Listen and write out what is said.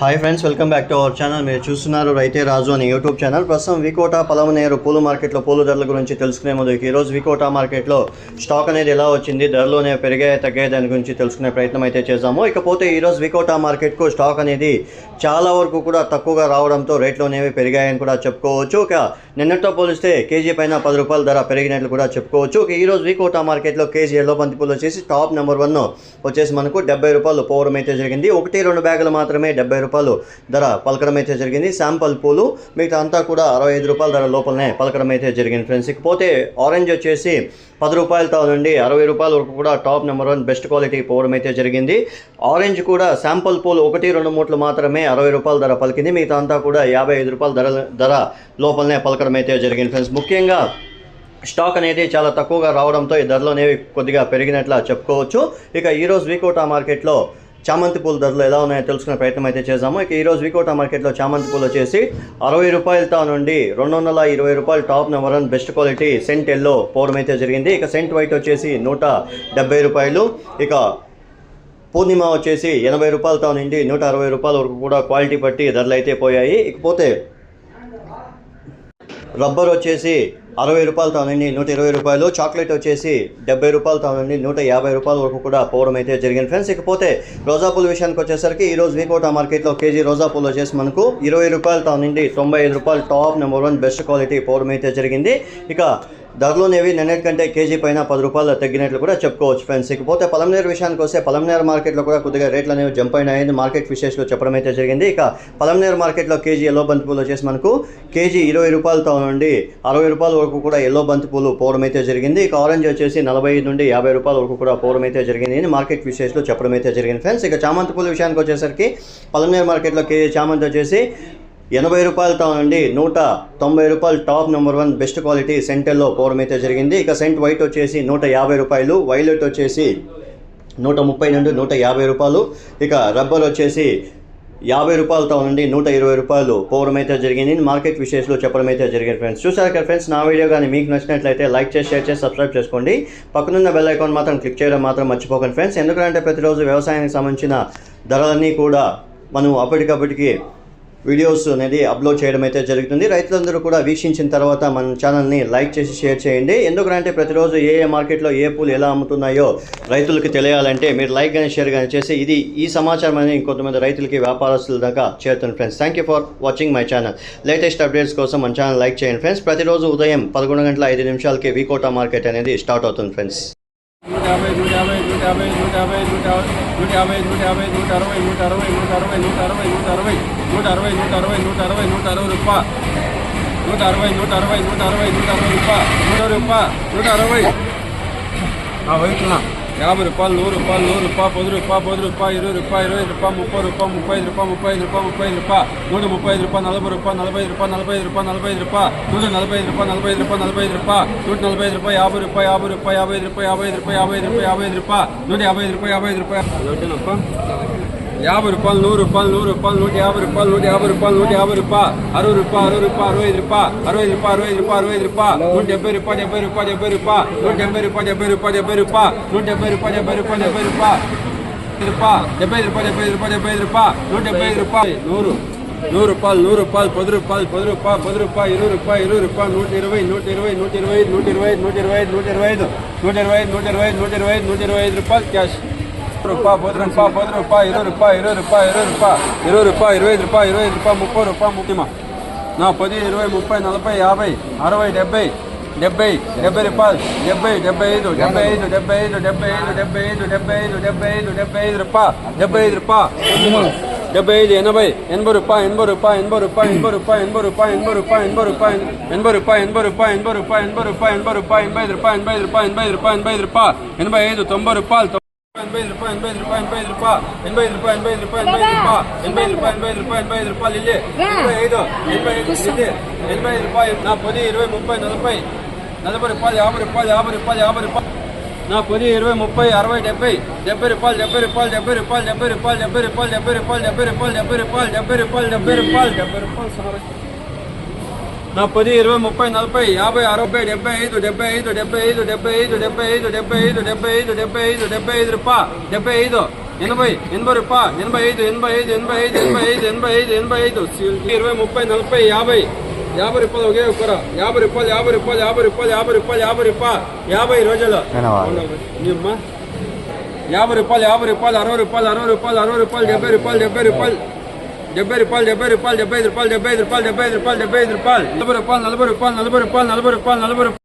Hi friends welcome back to our channel మీరు చూస్తున్నారు రైతే రాజు అనే యూట్యూబ్ ఛానల్ ప్రస్తుతం వికోట పలమనేరు పూలు మార్కెట్లో పూల ధరల గురించి తెలుసుకునే ముందు ఈరోజు వికోట మార్కెట్లో స్టాక్ అనేది ఎలా వచ్చింది ధరలు అనేవి పెరిగాయి తగ్గాయి దాని గురించి తెలుసుకునే ప్రయత్నం అయితే చేద్దాము. ఇకపోతే ఈరోజు వికోట మార్కెట్కు స్టాక్ అనేది చాలా వరకు కూడా తక్కువగా రావడంతో రేట్లు అనేవి పెరిగాయని కూడా చెప్పుకోవచ్చు. ఇక నిన్నటితో పోలిస్తే కేజీ పైన పది రూపాయల ధర పెరిగినట్లు కూడా చెప్పుకోవచ్చు. ఇక ఈరోజు వికోట మార్కెట్లో కేజీ ఎల్లో బంతి పూలు వచ్చేసి టాప్ నెంబర్ వన్ వచ్చేసి మనకు డెబ్బై రూపాయలు పోవడం అయితే జరిగింది. ఒకటి రెండు బ్యాగులు మాత్రమే డెబ్బై రూపాయలు ధర పలకడం అయితే జరిగింది. శాంపల్ పూలు మిగతా అంతా కూడా అరవై ఐదు రూపాయల ధర లోపలనే పలకడం అయితే జరిగింది ఫ్రెండ్స్ ఇకపోతే ఆరెంజ్ వచ్చేసి పది రూపాయలతో నుండి అరవై రూపాయల వరకు కూడా top number one best quality పోవడం అయితే జరిగింది. ఆరెంజ్ కూడా శాంపల్ పూలు ఒకటి రెండు మూట్లు మాత్రమే అరవై రూపాయల ధర పలికింది. మిగతా అంతా కూడా యాభై ఐదు రూపాయల ధర ధర లోపలనే పలకడం అయితే జరిగింది ఫ్రెండ్స్ ముఖ్యంగా స్టాక్ అనేది చాలా తక్కువగా రావడంతో ఈ ధరలు అనేవి కొద్దిగా పెరిగినట్లా చెప్పుకోవచ్చు. ఇక ఈరోజు వీకోటా మార్కెట్లో చామంతి పూల ధరలు ఎలా ఉన్నాయో తెలుసుకునే ప్రయత్నం అయితే చేద్దాము. ఇక ఈరోజు వికోట మార్కెట్లో చామంతి పూలు వచ్చేసి అరవై రూపాయలతో నుండి రెండు వందల ఇరవై రూపాయలు top number one best quality cent ఎల్లో పోవడం అయితే జరిగింది. ఇక సెంట్ వైట్ వచ్చేసి నూట డెబ్బై రూపాయలు. ఇక పూర్ణిమ వచ్చేసి ఎనభై రూపాయలతో నుండి నూట అరవై రూపాయల వరకు కూడా క్వాలిటీ బట్టి ధరలు అయితే పోయాయి. ఇకపోతే రబ్బర్ వచ్చేసి అరవై రూపాయలతో నుండి నూట ఇరవై రూపాయలు. చాక్లెట్ వచ్చేసి డెబ్బై రూపాయలతో నుండి నూట యాభై రూపాయల వరకు కూడా పోవడం అయితే జరిగింది. ఫ్రెండ్స్ ఇకపోతే రోజా పూల విషయానికి వచ్చేసరికి ఈరోజు వీకోట మార్కెట్లో కేజీ రోజా పూలు వచ్చేసి మనకు ఇరవై రూపాయలతో నుండి తొంభై ఐదు రూపాయలు top number one best quality పోవడం అయితే జరిగింది. ఇక ధరలోనేవి నిన్నటి కంటే కేజీ పైన పది రూపాయలు తగ్గినట్లు కూడా చెప్పుకోవచ్చు ఫ్రెండ్స్ ఇకపోతే పలంనేరు విషయానికి వస్తే పలంనేరు మార్కెట్లో కూడా కొద్దిగా రేట్లు అనేవి జంప్ అయినాయని మార్కెట్ విశేషాలు చెప్పడం అయితే జరిగింది. ఇక పలంనేరు మార్కెట్లో కేజీ ఎల్లో బంతి పూలు వచ్చేసి మనకు కేజీ ఇరవై రూపాయలతో నుండి అరవై రూపాయల వరకు కూడా ఎల్లో బంతి పూలు పోవడం అయితే జరిగింది. ఇక ఆరెంజ్ వచ్చేసి నలభై ఐదు నుండి యాభై రూపాయల వరకు కూడా పోవడం అయితే జరిగింది అని మార్కెట్ విశేషాలు చెప్పడం అయితే జరిగింది. ఫ్రెండ్స్ ఇక చామంతి పూల విషయానికి వచ్చేసరికి పలంనేరు మార్కెట్లో కేజీ చామంతి వచ్చేసి ఎనభై రూపాయలతో నుండి నూట తొంభై రూపాయలు top number one best quality సెంటర్లో పోవడం అయితే జరిగింది. ఇక సెంట్ వైట్ వచ్చేసి నూట యాభై రూపాయలు వైలెట్ వచ్చేసి నూట ముప్పై నుండి నూట యాభై రూపాయలు ఇక రబ్బర్ వచ్చేసి యాభై రూపాయలతో నుండి నూట ఇరవై రూపాయలు పోవడం అయితే జరిగింది మార్కెట్ విషయంలో చెప్పడం అయితే జరిగింది ఫ్రెండ్స్. చూసారు కదా ఫ్రెండ్స్ నా వీడియో కానీ మీకు నచ్చినట్లయితే లైక్ చేసి షేర్ చేసి సబ్స్క్రైబ్ చేసుకోండి. పక్కనున్న బెల్ ఐకాన్ మాత్రం క్లిక్ చేయడం మాత్రం మర్చిపోకండి ఫ్రెండ్స్. ఎందుకంటే ప్రతిరోజు వ్యవసాయానికి సంబంధించిన ధరలన్నీ కూడా మనం అప్పటికప్పటికి వీడియోస్ అనేది అప్లోడ్ చేయడం అయితే జరుగుతుంది. రైతులందరూ కూడా వీక్షించిన తర్వాత మన ఛానల్ని లైక్ చేసి షేర్ చేయండి. ఎందుకంటే ప్రతిరోజు ఏ ఏ మార్కెట్లో ఏ పూలు ఎలా అమ్ముతున్నాయో రైతులకు తెలియాలంటే మీరు లైక్ కానీ షేర్ కానీ చేసి ఇది ఈ సమాచారం అనేది ఇంకొంతమంది రైతులకి వ్యాపారస్తుల దాకా చేరుతుంది friends. Thank you for watching my channel latest updates కోసం మన ఛానల్ లైక్ చేయండి ఫ్రెండ్స్. ప్రతిరోజు ఉదయం పదకొండు గంటల ఐదు నిమిషాలకి వీకోటా మార్కెట్ అనేది స్టార్ట్ అవుతుంది ఫ్రెండ్స్. నూట యాభై నూట యాభై నూట యాభై నూట యాభై నూట నూట యాభై నూట యాభై నూట అరవై నూట అరవై నూట అరవై నూట అరవై నూట అరవై నూట అరవై నూట అరవై నూట అరవై నూట అరవై రూపా నూట అరవై నూట అరవై నూట అరవై నూట అరవై రూపా నూట రూపా నూట అరవై వైపున యాభై రూపాయలు నూరు రూపాయలు నూరు రూపాయలు పది రూపాయలు పది రూపాయలు ఇరవై రూపాయలు ఇరవై రూపాయలు ముప్పై రూపాయలు ముప్పై ఐదు రూపాయలు ముప్పై ఐదు రూపాయలు ముప్పై ఐదు రూపాయలు నూట ముప్పై ఐదు రూపాయలు నలభై రూపాయలు నలభై ఐదు రూపాయలు నలభై ఐదు రూపాయలు నలభై ఐదు రూపాయలు నూట నలభై ఐదు రూపాయలు నలభై ఐదు రూపాయలు నలభై ఐదు రూపాయలు నూట నలభై ఐదు రూపాయలు యాభై రూపాయలు యాభై రూపాయలు యాభై ఐదు రూపాయలు యాభై ఐదు రూపాయలు యాభై ఐదు రూపాయలు యాభై ఐదు రూపాయలు నూట యాభై ఐదు రూపాయలు యాభై ఐదు రూపాయలు యాభై రూపాయలు నూరు రూపాయలు నూరు రూపాయలు నూట యాభై రూపాయలు నూట యాభై రూపాయలు నూట యాభై రూపాయలు అరవై రూపాయలు అరవై రూపాయలు అరవై ఐదు రూపాయలు అరవై ఐదు రూపాయలు అరవై ఐదు రూపాయలు అరవై ఐదు రూపాయలు నూట డెబ్బై రూపాయలు డెబ్బై రూపాయలు డెబ్బై రూపాయలు నూట డెబ్బై రూపాయలు డెబ్బై రూపాయలు డెబ్బై రూపాయలు నూట డెబ్బై రూపాయలు డెబ్బై రూపాయలు డెబ్బై రూపాయలు రూపాయలు డెబ్బై ఐదు రూపాయలు డెబ్బై ఐదు రూపాయలు డెబ్బై ఐదు రూపాయలు నూట డెబ్బై ఐదు రూపాయలు నూరు నూరు రూపాయలు నూరు రూపాయలు పది రూపాయలు పది రూపాయలు పది రూపాయలు ఇరవై రూపాయలు ఇరవై రూపాయలు నూట ఇరవై నూట ఇరవై నూట ఇరవై ఐదు నూట ఇరవై ఐదు నూట ఇరవై ఐదు నూట ఇరవై ఐదు నూట ఇరవై ఐదు నూట ఇరవై ఐదు నూట ఇరవై ఐదు నూట ఇరవై రూపాయ రూపాయ పది రూపాయ ఇరవై రూపాయ ఇరవై రూపాయ ఇరవై రూపాయ ఇరవై రూపాయ ఇరవై ఐదు రూపాయ ఇరవై ఐదు రూపాయ ముప్పై రూపాయ ముఖ్యమా నా పది ఇరవై ముప్పై నలభై యాభై అరవై డెబ్బై డెబ్బై డెబ్బై రూపాయలు డెబ్బై డెబ్బై ఐదు డెబ్బై ఐదు డెబ్బై ఐదు డెబ్బై ఐదు డెబ్బై ఐదు డెబ్బై ఐదు డెబ్బై ఐదు డెబ్బై ఐదు రూపాయ డెబ్బై ఐదు రూపాయ డెబ్బై ఐదు ఎనభై ఎనభై రూపాయ ఎనభై రూపాయ ఎనభై రూపాయ ఎనభై రూపాయ ఎనభై రూపాయ ఎనభై రూపాయ ఎనభై రూపాయ ఎనభై రూపాయ ఎనభై రూపాయ ఎనభై రూపాయ ఎనభై రూపాయ ఎనభై రూపాయ ఎనభై రూపాయ ఎనభై ఐదు రూపాయ ఎనభై ఐదు రూపాయ ఎనభై ఐదు రూపాయ ఎనభై ఐదు తొంభై రూపాయలు ఎనభై ఐదు రూపాయలు ఎనభై ఐదు రూపాయలు ఎనభై ఐదు రూపాయలు ఎనభై ఐదు రూపాయలు ఎనభై రూపాయలు ఎనభై ఐదు రూపాయలు ఇల్లే ఎనభై ఐదు ఎనభై ఐదు ఇల్లే ఎనభై ఐదు రూపాయలు నా పది ఇరవై ముప్పై నలభై నలభై రూపాయలు యాభై రూపాయలు యాభై రూపాయలు యాభై రూపాయలు నా పది ఇరవై ముప్పై అరవై డెబ్బై డెబ్బై రూపాయలు డెబ్బై రూపాయలు డెబ్బై రూపాయలు డెబ్బై రూపాయలు డెబ్బై రూపాయలు డెబ్బై రూపాయలు డెబ్బై రూపాయలు డెబ్బై రూపాయలు డెబ్బై రూపాయలు డెబ్బై రూపాయలు డెబ్బై రూపాయలు సారీ నా పది ఇరవై ముప్పై నలభై యాభై అరవై డెబ్బై ఐదు డెబ్బై ఐదు డెబ్బై ఐదు డెబ్బై ఐదు డెబ్బై ఐదు డెబ్బై ఐదు డెబ్బై ఐదు డెబ్బై ఐదు డెబ్బై ఐదు రూపాయ డెబ్బై ఐదు ఎనభై ఎనభై రూపాయలు ఎనభై ఐదు ఎనభై ఐదు ఎనభై ఐదు ఎనభై ఐదు ఎనభై ఐదు ఎనభై ఐదు ఇరవై ముప్పై నలభై యాభై యాభై రూపాయలు ఒకే ఒక్కర యాభై రూపాయలు యాభై రూపాయలు యాభై రూపాయలు యాభై రూపాయలు యాభై రూపాయలు యాభై రోజులు. యాభై రూపాయలు యాభై రూపాయలు అరవై రూపాయలు అరవై రూపాయలు అరవై రూపాయలు డెబ్బై రూపాయలు డెబ్బై రూపాయలు డెబ్బై రూపాయలు డెబ్బై రూపాయలు డెబ్బై ఐదు రూపాయలు డెబ్బై ఐదు రూపాయలు డెబ్బై ఐదు రూపాయలు డెబ్బై ఐదు రూపాయలు డెబ్బై ఐదు రూపాయలు నలభై రూపాయలు నలభై రూపాయలు నలభై రూపాయలు నలభై రూపాయలు నలభై రూపాయలు